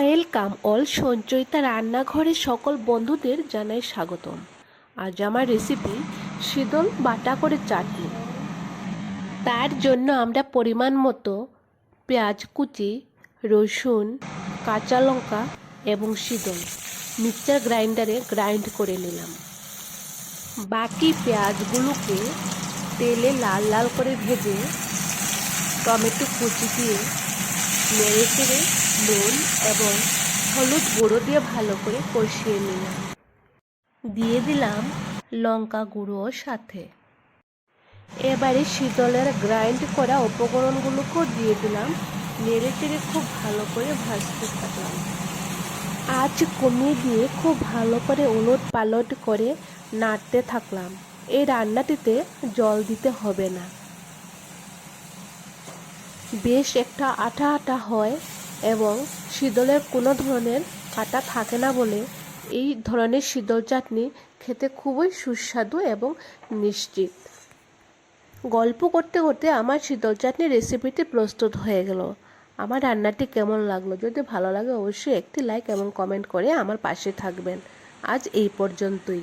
Welcome all Sanchayita রান্নাঘরের সকল বন্ধুদের জানাই স্বাগতম। আজ আমার রেসিপি শীতল বাটা করে চাটনি। তার জন্য আমরা পরিমাণ মতো পেঁয়াজ কুচি, রসুন, কাঁচা লঙ্কা এবং শীতল মিক্সার গ্রাইন্ডারে গ্রাইন্ড করে নিলাম। বাকি পেঁয়াজগুলোকে তেলে লাল লাল করে ভেজে টমেটো কুচি দিয়ে চেড়ে নুন এবং হলুদ গুঁড়ো দিয়ে ভালো করে কষিয়ে নিলাম। দিয়ে দিলাম লঙ্কা গুঁড়ো সাথে। এবারে শীতলের গ্রাইন্ড করা উপকরণগুলোকেও দিয়ে দিলাম। নেড়ে চেড়ে খুব ভালো করে ভাজতে থাকলাম। আঁচ কমিয়ে দিয়ে খুব ভালো করে উলট পালট করে নাড়তে থাকলাম। এই রান্নাটিতে জল দিতে হবে না। বেশ একটা আঠা আঠা হয়। এবং শীতলের কোনো ধরনের কাটা থাকে না বলে এই ধরনের শীতল চাটনি খেতে খুবই সুস্বাদু এবং নিশ্চিত গল্প করতে করতে আমার শীতল চাটনি রেসিপিটি প্রস্তুত হয়ে গেল। আমার রান্নাটি কেমন লাগল? যদি ভালো লাগে অবশ্যই একটি লাইক এবং কমেন্ট করে আমার পাশে থাকবেন। আজ এই পর্যন্তই।